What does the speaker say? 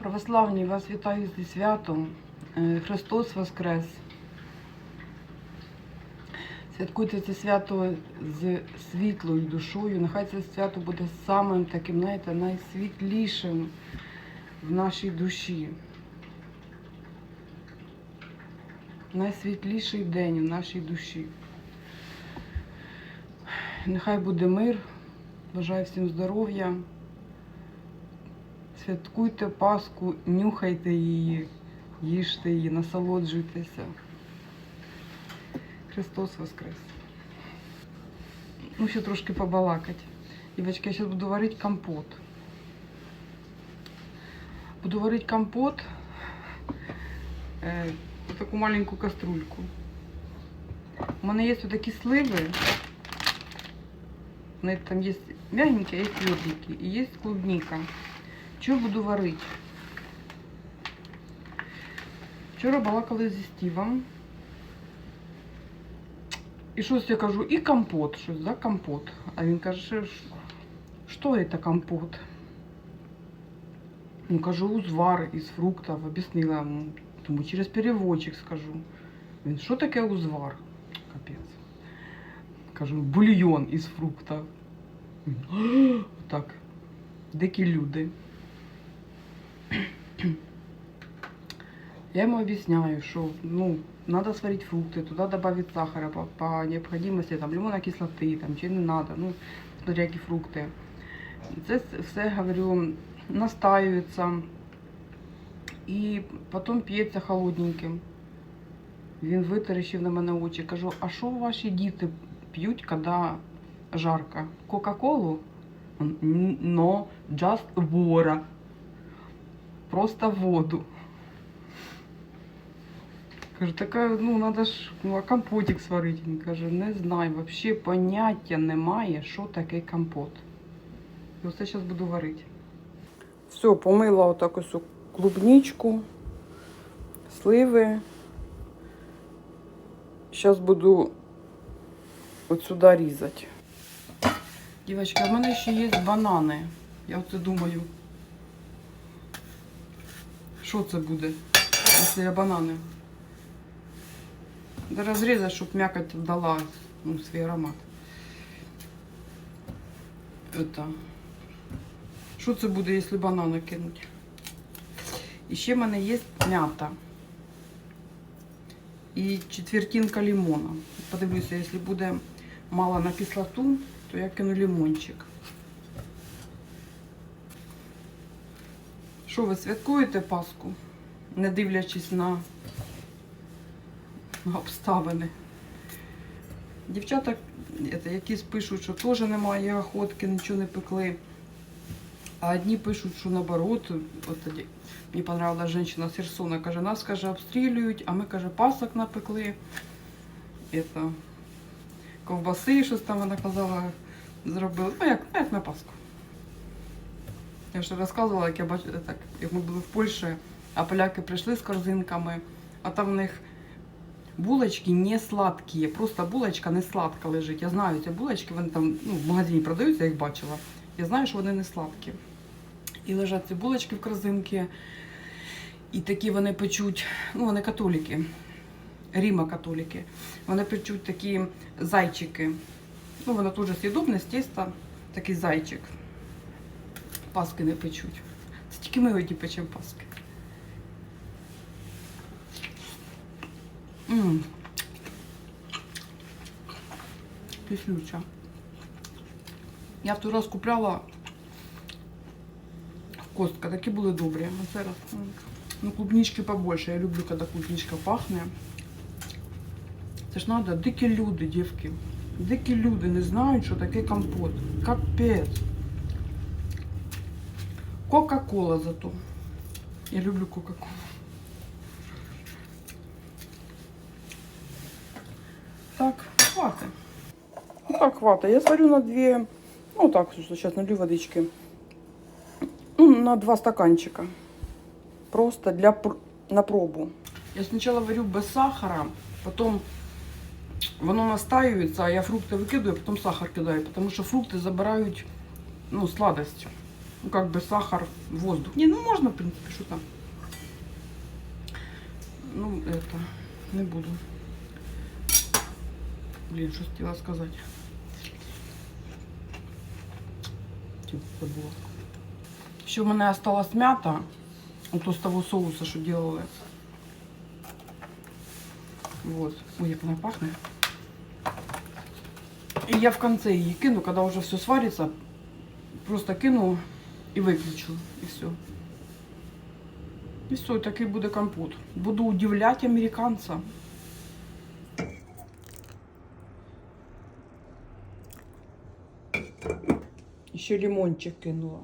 Православні, вас вітаю зі святом. Е, Христос Воскрес. Святкуйте це свято з світлою душою. Нехай це свято буде самим таким, знаєте, найсвітлішим в нашій душі. Найсвітліший день в нашій душі. Нехай буде мир. Бажаю всім здоров'я. Святкуйте Пасху, нюхайте її, їжте її, насолоджуйтеся. Христос Воскрес. Ну, ще трошки побалакать. Дівчатки, я зараз буду варити компот. Буду варити компот е, в таку маленьку каструльку. У мене є такі сливи. Там є мягенькі, а є тверденькі. І є клубника. Що буду варити? Вчора балакали зі Стівом. І щось я кажу, і компот, щось за компот. А він каже, що це компот? Ну, кажу, узвар із фруктів, об'яснила йому. Тому через переводчик скажу. Він, що таке узвар? Капець. Кажу, бульйон із фруктів. Так. Дикі люди. Я ему объясняю, что ну, надо сварить фрукты, туда добавить сахара по, по необходимости, там, лимонной кислоты, там, чи не надо, ну, смотря які фрукти. І Це все, говорю, настаюється і потім п'ється холодненьким. Він витаращив на мене очі. Кажу, а що ваші діти п'ють, коли жарко? Кока-колу? Он, Но just water. Просто воду. Кажу, така, ну, треба ж ну, а компотик сварити. Він каже, не знаю, взагалі поняття немає, що таке компот. І оце зараз буду варити. Все, помила отак ось клубничку, сливи. Зараз буду от сюди різати. Дівчатка, в мене ще є банани. Я оце думаю. Що це буде, якщо я банани? Да розрізати, щоб м'якоть дала ну, свій аромат. Это. Що це буде, якщо банани кинуть? І ще в мене є м'ята. І четвертинка лимона. Подивлюся, якщо буде мало на кислоту, то я кину лимончик. Що ви святкуєте Пасху, не дивлячись на, обставини? Дівчата, якісь пишуть, що теж немає охотки, нічого не пекли. А одні пишуть, що наоборот, от тоді мені понравилась жінка з Херсона, каже, нас каже, обстрілюють, а ми каже, пасок напекли. Ковбаси, щось там вона казала, зробили. Ну, як, ну, як на Пасху. Я вже розказувала, як я бачу, так, як ми були в Польщі, а поляки прийшли з корзинками, а там в них булочки не сладкі. Просто булочка не сладка лежить. Я знаю ці булочки, вони там ну, в магазині продаються, я їх бачила. Я знаю, що вони не сладкі. І лежать ці булочки в корзинки. І такі вони печуть, ну вони католіки, Ріма католіки. Вони печуть такі зайчики. Ну, воно дуже з'їдобне з тіста, такий зайчик. Паски не печуть. Це тільки ми одні печемо паски. Кислюча. Я в раз купляла Костка, такі були добрі. А це раз. м, Ну, клубнички побольше. Я люблю, коли клубничка пахне. Це ж треба дикі люди, дівки. Дикі люди не знають, що таке компот. Капець. Кока-кола зато. Я люблю Кока-колу. Так, хватит. Ну так, хватит. Я сварю на две, ну так, сейчас налью водички. Ну, на два стаканчика. Просто для на пробу. Я сначала варю без сахара, потом воно настаюється, а я фрукти викидаю, потім сахар кидаю, тому що фрукти забирають ну, сладость. Ну, как бы сахар, воздух. Не, ну можно, в принципе, что там. Ну, это, не буду. Блин, что хотела сказать. Типа, забыла. Еще у меня осталась мята. Вот с того соуса, что делали. Вот. Ой, как она пахнет. И я в конце її кину, когда уже все сварится, просто кину і виключу. І все. І все, такий буде компот. Буду удивляти американця. Ще лимончик кинула.